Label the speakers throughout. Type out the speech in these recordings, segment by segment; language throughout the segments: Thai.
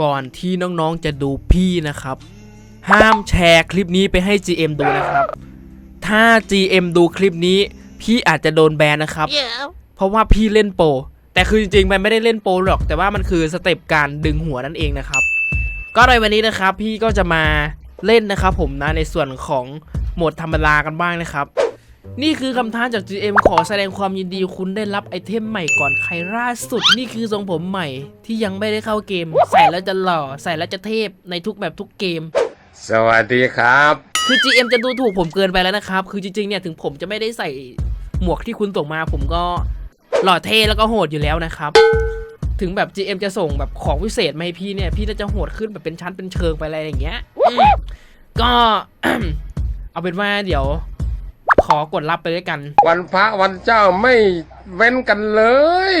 Speaker 1: ก่อนที่น้องๆจะดูพี่นะครับ ห้ามแชร์คลิปนี้ไปให้ GM ดูนะครับ ถ้า GM ดูคลิปนี้ พี่อาจจะโดนแบนนะครับ เพราะว่าพี่เล่นโปรแต่คือจริงๆมันไม่ได้เล่นโปรหรอก แต่ว่ามันคือสเต็ปการดึงหัวนั่นเองนะครับ ก็ในวันนี้นะครับ พี่ก็จะมาเล่นนะครับ ผมนะในส่วนของโหมดธรรมดากันบ้างนะครับ นี่คือคำท้าจาก GM ขอแสดงความยินดีคุณได้รับไอเทมใหม่ก่อนใครล่าสุด นี่คือทรงผมใหม่ที่ยังไม่ได้เข้าเกม ใส่แล้วจะหล่อ ใส่แล้วจะเทพในทุกแบบทุกเกม
Speaker 2: สวัสดีครับ
Speaker 1: คือ GM จะดูถูกผมเกินไปแล้วนะครับ คือจริงๆเนี่ยถึงผมจะไม่ได้ใส่หมวกที่คุณส่งมา ผมก็หล่อเท่แล้วก็โหดอยู่แล้วนะครับ ถึงแบบ GM จะส่งแบบของพิเศษมาให้พี่เนี่ย พี่ก็จะโหดขึ้นแบบเป็นชั้นเป็นเชิงไปอะไรอย่างเงี้ยอืมก็ เอาเป็นว่าเดี๋ยว ขอกดรับไปด้วยกัน
Speaker 2: วันพระวันเจ้าไม่เว้นกันเลย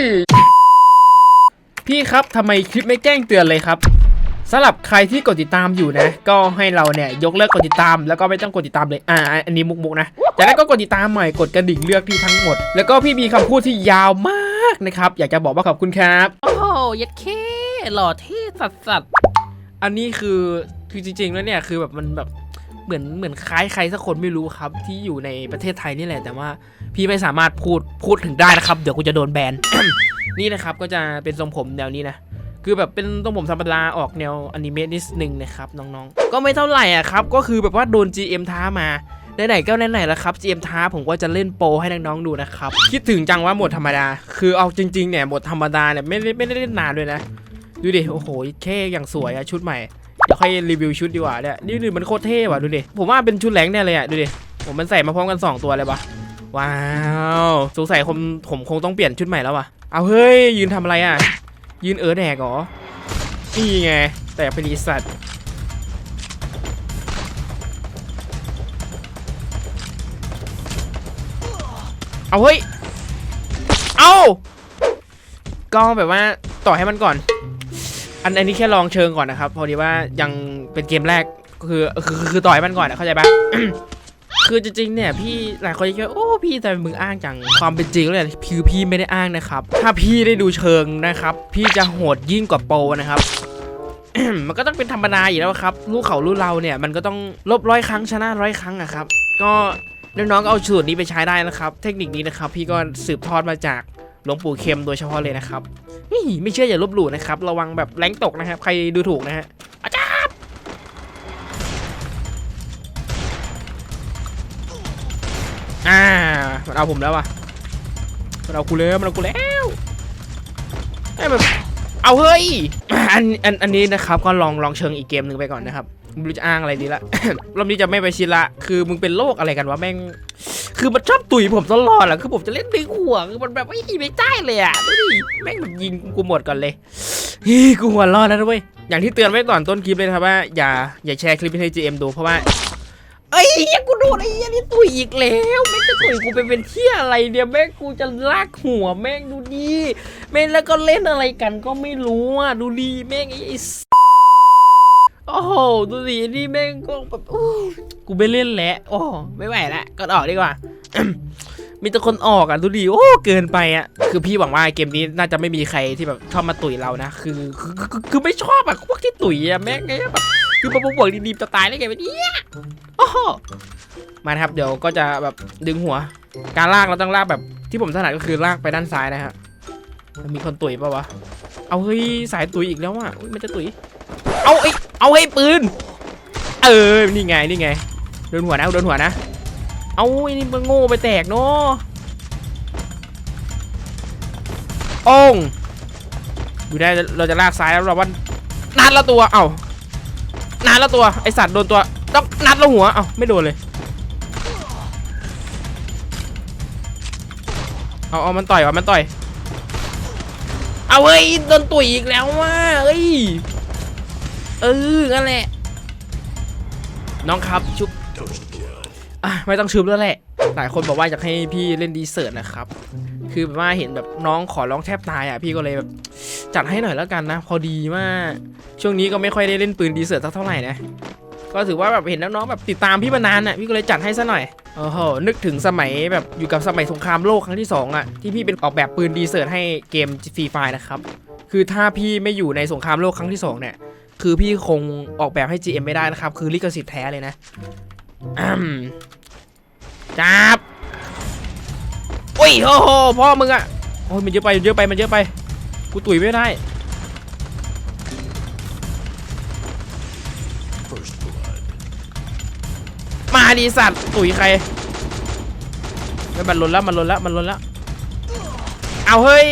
Speaker 1: พี่ครับทำไมคลิปไม่แจ้งเตือนเลยครับสำหรับใครที่กดติดตามอยู่นะ ก็ให้เราเนี่ยยกเลิกกดติดตามแล้วก็ไม่ต้องกดติดตามเลยอ่าอันนี้มุกๆนะจากนั้นก็กดติดตามใหม่กดกระดิ่งเลือกที่ทั้งหมด แล้วก็พี่มีคำพูดที่ยาวมากนะครับ อยากจะบอกว่าขอบคุณครับ โอ้โหยัดเคหล่อเท่สัสสัสอันนี้คือคือจริงๆแล้วเนี่ยคือแบบมันแบบ เหมือนเหมือนคล้ายใครสักคนไม่รู้ครับ ที่อยู่ในประเทศไทยนี่แหละ แต่ว่าพี่ไม่สามารถพูดพูดถึงได้นะครับ เดี๋ยวกูจะโดนแบน นี่นะครับก็จะเป็นทรงผมแนวนี้นะคือแบบเป็นทรงผมธรรมดาออกแนวอนิเมะนิดนึงนะครับน้องๆ ก็ไม่เท่าไหร่อะครับก็คือแบบว่าโดน GM ท้ามาไหนๆก็ไหนๆแล้วครับ GM ท้าผมก็จะเล่นโปรให้น้องๆดูนะครับคิดถึงจังว่าหมดธรรมดา คือเอาจริงๆเนี่ยหมดธรรมดาเนี่ยไม่ได้ไม่ได้เล่นนานด้วยนะ ดูดิ โอ้โหแค่อย่างสวยอะชุดใหม่เดี๋ยวค่อยรีวิวชุดดีกว่าเนี่ยนี่ดูมันโคตรเท่ว่ะดูดิ ผมว่าเป็นชุดแหลงเนี่ยเลยอะดูดิ ผมมันใส่มาพร้อมกันสองตัวเลยปะว้าวสงสัยผมผมคงต้องเปลี่ยนชุดใหม่แล้ววะเอาเฮ้ย ยืนทำอะไรอะยืนเออแดกเหรอ นี่ไง แต่เป็นอีสัตว์เอาเฮ้ย เอาก็แบบว่าต่อให้มันก่อน อันอันนี้แค่ลองเชิงก่อนนะครับ พอดีว่ายังเป็นเกมแรกก็คือคือคือต่อให้มันก่อนนะเข้าใจปะ คือจริงๆเนี่ยพี่หลายคนจะคิดว่าโอ้พี่แต่มึงอ้างจังความเป็นจริงแล้วเนี่ยคือพี่ไม่ได้อ้างนะครับ ถ้าพี่ได้ดูเชิงนะครับ พี่จะโหดยิ่งกว่าโปนะครับ มันก็ต้องเป็นธรรมดาอยู่แล้วครับลูกเขาลูกเราเนี่ยมันก็ต้องลบร้อยครั้งชนะร้อยครั้งอะครับ ก็น้องๆก็เอาสูตรนี้ไปใช้ได้นะครับ เทคนิคนี้นะครับ พี่ก็สืบทอดมาจาก หลวงปู่เข็มโดยเฉพาะเลยนะครับนี่ไม่เชื่ออย่าลบหลู่นะครับ ระวังแบบแรงตกนะครับ ใครดูถูกนะฮะอาจารย์อ่ามันเอาผมแล้วว่ะมันเอากูแล้วมันเอากูแล้วไอ้แบบเอาเฮ้ยอันอันอันนี้นะครับก็ลองลองเชิงอีกเกมหนึ่งไปก่อนนะครับไม่รู้จะอ้างอะไรดีละรอบนี้จะไม่ไปชิละ คือมึงเป็นโรคอะไรกันวะแม่ง คือมันชอบตุยผมตลอดอะคือผมจะเล่นดึงหัวคือมันแบบไม่ไม่ได้เลยอะดูดิแม่งแบบยิงกูหมดก่อนเลยเฮ้ยกูหัวร้อนแล้วนะเว้ยอย่างที่เตือนไว้ก่อนต้นคลิปเลยนะครับว่าอย่าอย่าแชร์คลิปให้ GM ดูเพราะว่าเอ้ยเหี้ยกูโดนไอ้เหี้ยนี่ตุยอีกแล้วแม่งจะตุยกูไปเป็นเที่ยอะไรเนี่ยแม่งกูจะลากหัวแม่งดูดิแม่งแล้วก็เล่นอะไรกันก็ไม่รู้อะดูดิแม่งไอ้โอ้โหดูดินี่แม่งก็แบบกูไม่เล่นแล้วโอ้ไม่ไหวละก็ออกดีกว่า มีแต่คนออกอะดูดิโอ้เกินไปอะคือพี่หวังว่าเกมนี้น่าจะไม่มีใครที่แบบชอบมาตุ๋ยเรานะคือคือคือคือไม่ชอบอะพวกที่ตุ๋ยอะแม่งไงแบบคือมาบวกดีๆจะตายได้ไงวะเนี่ยโอ้โหมาครับเดี๋ยวก็จะแบบดึงหัว การลากเราต้องลากแบบที่ผมถนัดก็คือลากไปด้านซ้ายนะฮะมันมีคนตุ๋ยปะวะเอาเฮ้ยสายตุ๋ยอีกแล้วอะมันจะตุ๋ยเอาไอ้เอาให้ปืน เออนี่ไงนี่ไงโดนหัวนะโดนหัวนะ เอาไอ้นี่มันโง่ไปแตกเนาะองดูได้เราจะลากซ้ายแล้วเราว่านัดละตัว เอ้านัดละตัว ไอสัตว์โดนตัว ต้องนัดละหัว เอ้าไม่โดนเลย เอาเอามันต่อยว่ะมันต่อย เอาเฮ้ยโดนตุ๋ยอีกแล้วว่ะเอ้ย เออนั่นแหละ น้องครับชุบ อะไม่ต้องชุบแล้วแหละ หลายคนบอกว่าอยากให้พี่เล่นดีเซิร์ตนะครับ คือแบบว่าเห็นแบบน้องขอร้องแทบตายอะพี่ก็เลยแบบจัดให้หน่อยแล้วกันนะ พอดีมากช่วงนี้ก็ไม่ค่อยได้เล่นปืนดีเซิร์ตสักเท่าไหร่นะ ก็ถือว่าแบบเห็นน้องๆแบบติดตามพี่มานานอะพี่ก็เลยจัดให้ซะหน่อยโอ้โหนึกถึงสมัยแบบอยู่กับสมัยสงครามโลกครั้งที่สองอะที่พี่เป็นออกแบบปืนดีเซิร์ตให้เกมฟรีไฟนะครับคือถ้าพี่ไม่อยู่ในสงครามโลกครั้งที่สองเนี่ยคือพี่คงออกแบบให้ GM ไม่ได้นะครับ คือลิขสิทธิ์แท้เลยนะ จับโอ้ยโอ้โหพ่อมึงอะโอ้ยมันเยอะไปมันเยอะไปมันเยอะไปกูตุ๋ยไม่ได้มาดีสัตว์ตุ๋ยใครไม่มันลนแล้วมันลนแล้วมันลนแล้วเอาเฮ้ย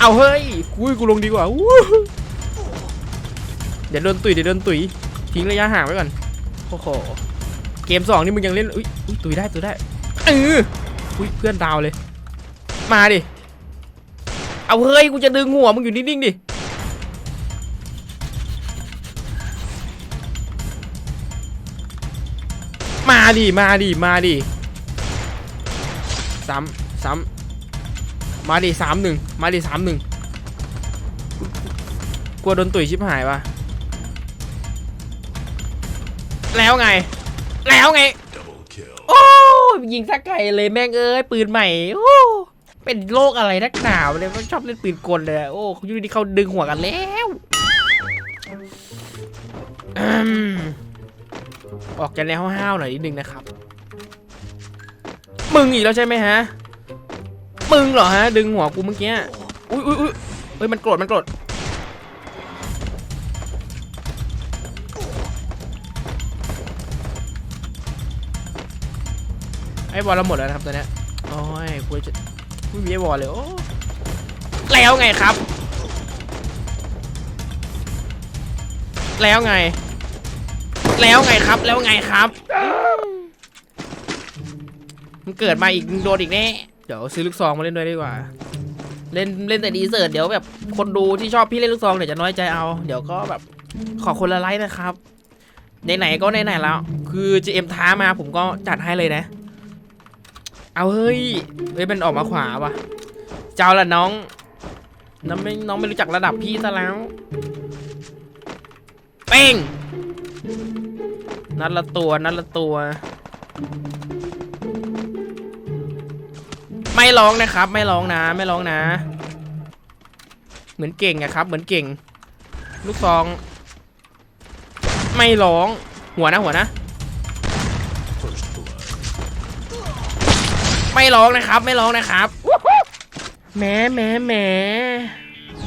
Speaker 1: เอาเฮ้ยกูกูลงดีกว่าเดี๋ยวโดนตุ๋ยเดี๋ยวโดนตุ๋ยทิ้งระยะห่างไว้ก่อนโอ้โห เกมสองนี่มึงยังเล่นอุ้ยอุ้ยตุยได้ตุยได้เอออุ้ยเพื่อนดาวเลย มาดิเอาเฮ้ยกูจะดึงหัวมึงอยู่นิ่งๆดิมาดิมาดิมาดิซ้ำซ้ำมาดิสามหนึ่งมาดิสามหนึ่งกลัวโดนตุ๋ยชิบหายวะแล้วไง แล้วไง โอ้ยยิงสักไก่เลยแม่งเอ้ยปืนใหม่ โอ้ เป็นโรคอะไรนักหนาวเลยมันชอบเล่นปืนกลเลยอะโอ้อยูดีเขาดึงหัวกันแล้วอืมออกจะแนวห้าวๆหน่อยนิดนึงนะครับ มึงอีกแล้วใช่ไหมฮะ มึงเหรอฮะ ดึงหัวกูเมื่อกี้ อุ้ยอุ้ยอุ้ยเฮ้ยมันโกรธมันโกรธ ไอ้บอลเราหมดแล้วนะครับตอนนี้โอ้ยกูจะไม่มีไอ้บอลเลยโอ้แล้วไงครับ แล้วไง แล้วไงครับ แล้วไงครับมันเกิดมาอีกโดนอีกแน่เดี๋ยวซื้อลูกซองมาเล่นด้วยดีกว่า เล่นเล่นแต่ดีเซิร์ตเดี๋ยวแบบคนดูที่ชอบพี่เล่นลูกซองเดี๋ยวจะน้อยใจเอา เดี๋ยวก็แบบขอคนละไลค์นะครับไหนๆก็ไหนๆแล้ว คือ GM ท้ามาผมก็จัดให้เลยนะ เอาเฮ้ย เฮ้ยมันออกมาขวาว่ะ เจ้าละน้อง น้องไม่น้องไม่รู้จักระดับพี่ซะแล้ว เป้ง นัดละตัว นัดละตัว ไม่ร้องนะครับ ไม่ร้องนะ ไม่ร้องนะ เหมือนเก่งอะครับ เหมือนเก่ง ลูกซอง ไม่ร้อง หัวนะหัวนะ ไม่ร้องนะครับ ไม่ร้องนะครับแหมแหมแหม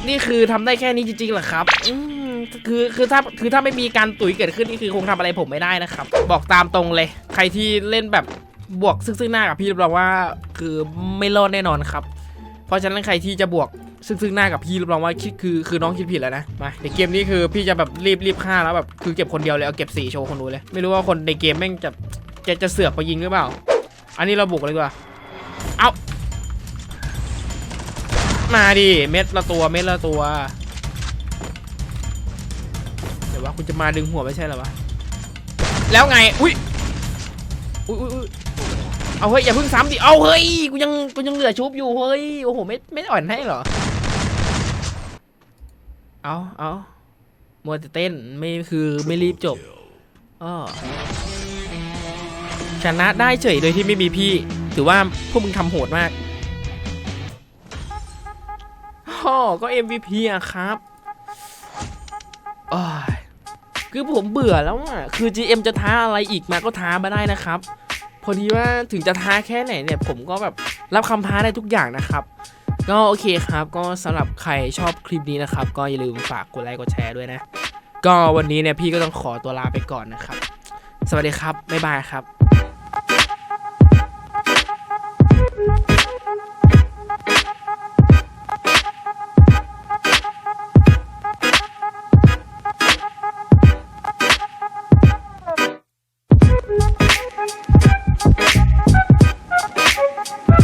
Speaker 1: นี่คือทำได้แค่นี้จริงๆเหรอครับอืมคือคือถ้าคือถ้าไม่มีการตุ๋ยเกิดขึ้นนี่คือคงทำอะไรผมไม่ได้นะครับ บอกตามตรงเลย ใครที่เล่นแบบบวกซึ่งซึ่งหน้ากับพี่รับรองว่า คือไม่รอดแน่นอนครับ เพราะฉะนั้นใครที่จะบวกซึ่งซึ่งหน้ากับพี่รับรองว่าคิดคือคือน้องคิดผิดแล้วนะมาในเกมนี้คือพี่จะแบบรีบรีบฆ่าแล้วแบบคือเก็บคนเดียวเลยเอาเก็บสี่โชว์คนดูเลย ไม่รู้ว่าคนในเกมแม่งจะจะจะเสือกไปยิงหรือเปล่า อันนี้เราบุกเลยดีกว่า เอามาดิ เม็ดละตัว เม็ดละตัว เดี๋ยวว่าคุณจะมาดึงหัวไม่ใช่หรอวะ แล้วไง อุ้ยอุ้ยอุ้ยเอาเฮ้ยอย่าเพิ่งซ้ำดิ เอาเฮ้ย กูยังกูยังเหลือชุบอยู่เฮ้ย โอ้โหไม่ไม่อ่อนให้เหรอ เอาเอามัวแต่เต้นไม่คือไม่รีบจบอ้อชนะได้เฉยโดยที่ไม่มีพี่ ถือว่าพวกมึงทำโหดมากฮ่อก็ MVP อะครับอ้ยคือผมเบื่อแล้วอะคือ GM จะท้าอะไรอีกมาก็ท้ามาได้นะครับ พอดีว่าถึงจะท้าแค่ไหนเนี่ย ผมก็แบบรับคำท้าได้ทุกอย่างนะครับ ก็โอเคครับ ก็สำหรับใครชอบคลิปนี้นะครับ ก็อย่าลืมฝากกดไลค์กดแชร์ด้วยนะ ก็วันนี้เนี่ยพี่ก็ต้องขอตัวลาไปก่อนนะครับ สวัสดีครับ บ๊ายบายครับ